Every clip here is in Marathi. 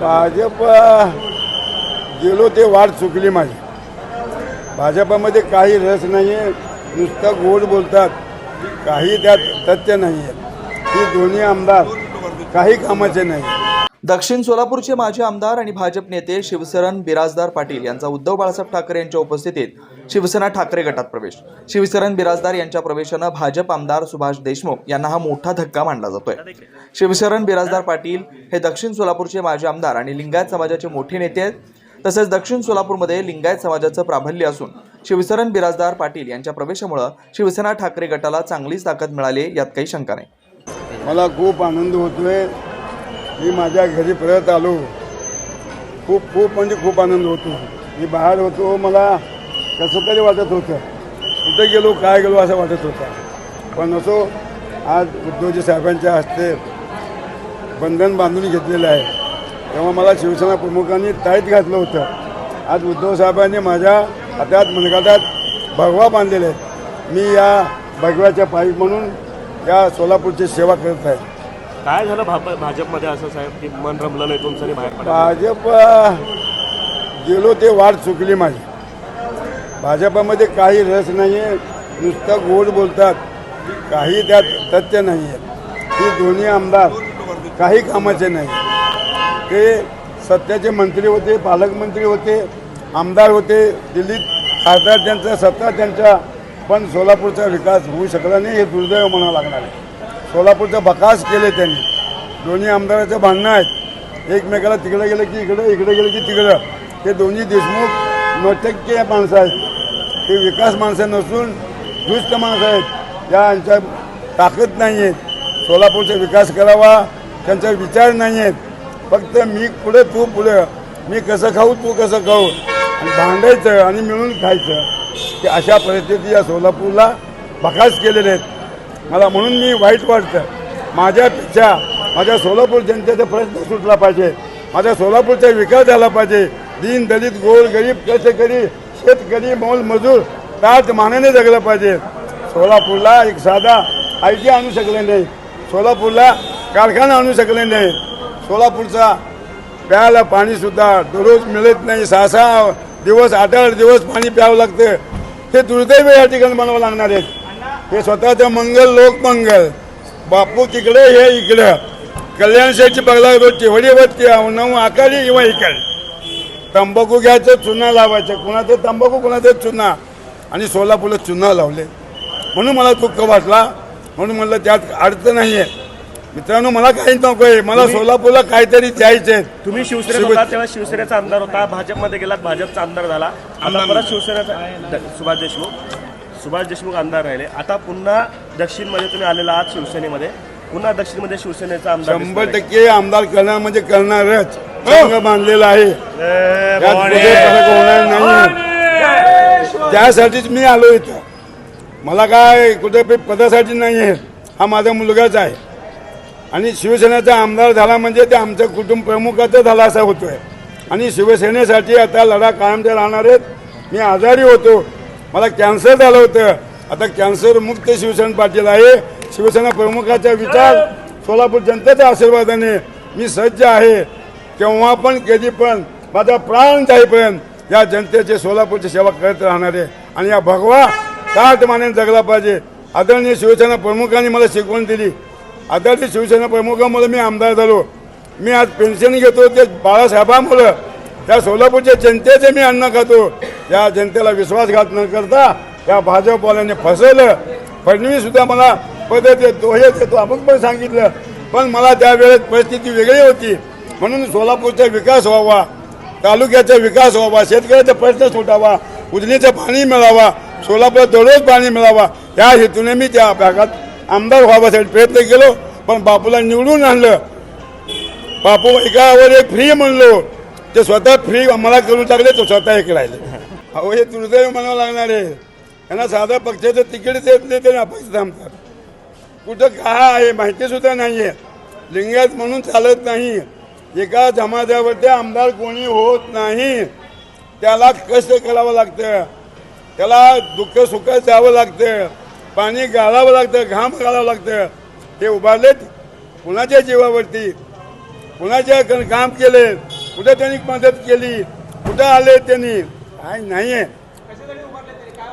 भाजप गेलो ते वाट चुकली माझी. भाजपामध्ये काही रस नाही आहे नुसतं गोड बोलतात. काही त्यात तथ्य नाही आहे ही दोन्ही आमदार काही कामाचे नाही दक्षिण सोलापूरचे माजी आमदार आणि भाजप नेते शिवसरण बिराजदार पाटील यांचा उद्धव बाळासाहेब ठाकरे यांच्या उपस्थितीत शिवसेना ठाकरे गटात प्रवेश. शिवसरण बिराजदार यांच्या प्रवेशानं भाजप आमदार सुभाष देशमुख यांना हा मोठा धक्का मानला जातोय. शिवसरण बिराजदार पाटील हे दक्षिण सोलापूरचे माजी आमदार आणि लिंगायत समाजाचे मोठे नेते आहेत. तसेच दक्षिण सोलापूरमध्ये लिंगायत समाजाचं प्राबल्य असून शिवसरण बिराजदार पाटील यांच्या प्रवेशामुळं शिवसेना ठाकरे गटाला चांगलीच ताकद मिळाली यात काही शंका नाही. मला खूप आनंद होतोय. मी माझ्या घरी परत आलो. खूप खूप म्हणजे खूप आनंद होतो. मी बाहेर होतो मला कसं तरी वाटत होतं. कुठे गेलो काय गेलो असं वाटत होतं. पण असो आज उद्धवजी साहेबांच्या हस्ते बंधन बांधून घेतलेलं आहे. तेव्हा मला शिवसेना प्रमुखांनी ताईत घातलं होतं. आज उद्धव साहेबांनी माझ्या हातात मनगातात भगवा बांधलेले आहेत मी या भगव्याच्या पायी म्हणून या सोलापूरची सेवा करत आहे. काय झालं भाप भाजपमध्ये असं साहेब की मन रमलं नाही तुमचं आणि बाहेर पडा भाजप गेलो ते वाट चुकली माझी. भाजपामध्ये काही रस नाही आहे नुसतं गोड बोलतात. काही त्यात तथ्य नाही आहे ही दोन्ही आमदार काही कामाचे नाही ते सत्याचे मंत्री होते पालकमंत्री होते आमदार होते दिल्लीत खासदार त्यांचा सत्ता त्यांच्या पण सोलापूरचा विकास होऊ शकला नाही हे दुर्दैव म्हणावं लागणार आहे. सोलापूरचा बकास केले त्यांनी. दोन्ही आमदाराचं भांडणं आहेत. एकमेकाला तिकडे गेलं की इकडं इकडे गेलं की तिकडं. ते दोन्ही देशमुख नोटक्य माणसं आहेत. ते विकास माणसं नसून दुष्ट माणसं आहेत. या यांच्या ताकद नाही आहेत सोलापूरचा विकास करावा त्यांचा विचार नाही आहेत फक्त मी पुढे तू पुढे. मी कसं खाऊ तू कसं खाऊ. आणि भांडायचं आणि मिळून खायचं. की अशा परिस्थिती या सोलापूरला बकास केलेले आहेत. मला म्हणून मी वाईट वाटतं माझ्यापेक्षा माझ्या सोलापूर जनतेचा प्रश्न सुटला पाहिजे. माझ्या सोलापूरचा विकास झाला पाहिजे. दीन दलित गोर गरीब कष्टकरी शेतकरी मोल मजूर ताट मानाने जगलं पाहिजे. सोलापूरला एक साधा आय टी आणू शकले नाही. सोलापूरला कारखाना आणू शकले नाही. सोलापूरचा प्यायला पाणीसुद्धा दररोज मिळत नाही. सहा सहा दिवस आठ आठ दिवस पाणी प्यावं लागतं. हे दुर्दैव या ठिकाणी म्हणावं लागणार आहेत हे स्वतःचं मंगल लोकमंगल. बापू तिकडे हे इकडं. कल्याण शेठची बघला रोजची वडीवरती नऊ आकाली किंवा इकडे तंबाखू घ्यायचं चुना लावायचं. कुणाचं तंबाखू कुणाचं चुना? आणि सोलापूरला चुना लावले. म्हणून मला दुःख वाटला. म्हणून म्हणलं त्यात अर्थ नाही आहे मित्रांनो मला काही नको आहे. मला सोलापूरला काहीतरी द्यायचे तुम्ही शिवसेनेत शिव- होता तेव्हा शिवसेनेचा आमदार होता. भाजपमध्ये गेलात भाजपचा आमदार झाला. आता परत शिवसेनेचा सुभाष देशमुख. सुभाष देशमुख आमदार राहिले. आता पुन्हा दक्षिणमध्ये तुम्ही आलेला आहात शिवसेनेमध्ये. पुन्हा दक्षिणमध्ये शिवसेनेचा आमदार शंभर. टक्के आमदार करणार म्हणजे करणारच. संघ बांधलेला आहे. ए, त्यात भवानी. कुठे फरक होणार नाही. त्यासाठीच मी आलो इथं. मला काय कुठे पे- पदासाठी नाही आहे. हा माझा मुलगाच आहे. आणि शिवसेनेचा आमदार झाला म्हणजे ते आमचं कुटुंब प्रमुखाचा झाला असा होतोय. आणि शिवसेनेसाठी आता लढा कायमचा राहणार आहेत. मी आजारी होतो. मला कॅन्सर झालं होतं. आता कॅन्सर मुक्त शिवसेना पाटील आहे. शिवसेना प्रमुखाचा विचार सोलापूर जनतेच्या आशीर्वादाने. मी सज्ज आहे. केव्हा पण कधी पण माझा प्राण जाईपर्यंत या जनतेचे सोलापूरची सेवा करत राहणार आहे. आणि या भगवा ताट माने जगला पाहिजे. आदरणीय शिवसेना प्रमुखांनी मला शिकवण दिली. आदरणीय शिवसेना प्रमुखामुळे मी आमदार झालो. मी आज पेन्शन घेतो. ते बाळासाहेबांमुळं त्या सोलापूरच्या जनतेचे मी अन्न खातो. या जनतेला विश्वासघात न करता या भाजपवाल्यांनी फसवलं. फडणवीस सुद्धा मला पद देतो हे देतो आपण पण सांगितलं. पण मला त्यावेळेस परिस्थिती वेगळी होती. म्हणून सोलापूरचा विकास व्हावा तालुक्याचा विकास व्हावा शेतकऱ्याचा प्रश्न सुटावा उजनीचं पाणी मिळावा सोलापुरात दररोज पाणी मिळावा या हेतूने मी त्या भागात आमदार व्हावासाठी प्रयत्न केलो. पण बापूला निवडून आणलं. बापू एकावर एक फ्री म्हणलो. ते स्वतः फ्री आम्हाला करून टाकले तो स्वतः एक राहिले. अहो हे दुर्दैव म्हणावं लागणार आहे. त्यांना साधा पक्षाचं तिकीट देत नाही ते अपक्ष थांबतात. कुठं काय आहे माहिती सुद्धा नाही आहे लिंगायत म्हणून चालत नाही. एका समाजावरती आमदार कोणी होत नाही. त्याला कष्ट करावं लागतं. त्याला दुःख सुख द्यावं लागतं. पाणी गाळावं लागतं घाम घालावं लागतं. हे उभारलेत कुणाच्या जीवावरती? कुणाच्या क- काम केले कुठे त्यांनी मदत केली? कुठं आले त्यांनी? काय नाही आहे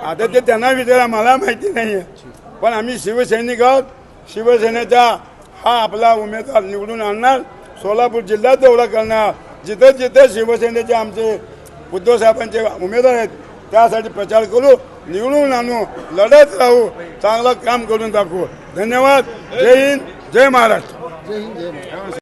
आता ते त्यांना विचारा मला माहिती नाही आहे पण आम्ही शिवसैनिक आहोत. शिवसेनेचा हा आपला उमेदवार निवडून आणणार. सोलापूर जिल्ह्यात तेवढा करणार. जिथं जिथं शिवसेनेचे आमचे उद्धवसाहेबांचे उमेदवार आहेत त्यासाठी प्रचार करू निवडून आणू लढत राहू चांगलं काम करून दाखवू. धन्यवाद. जय हिंद जय महाराष्ट्र.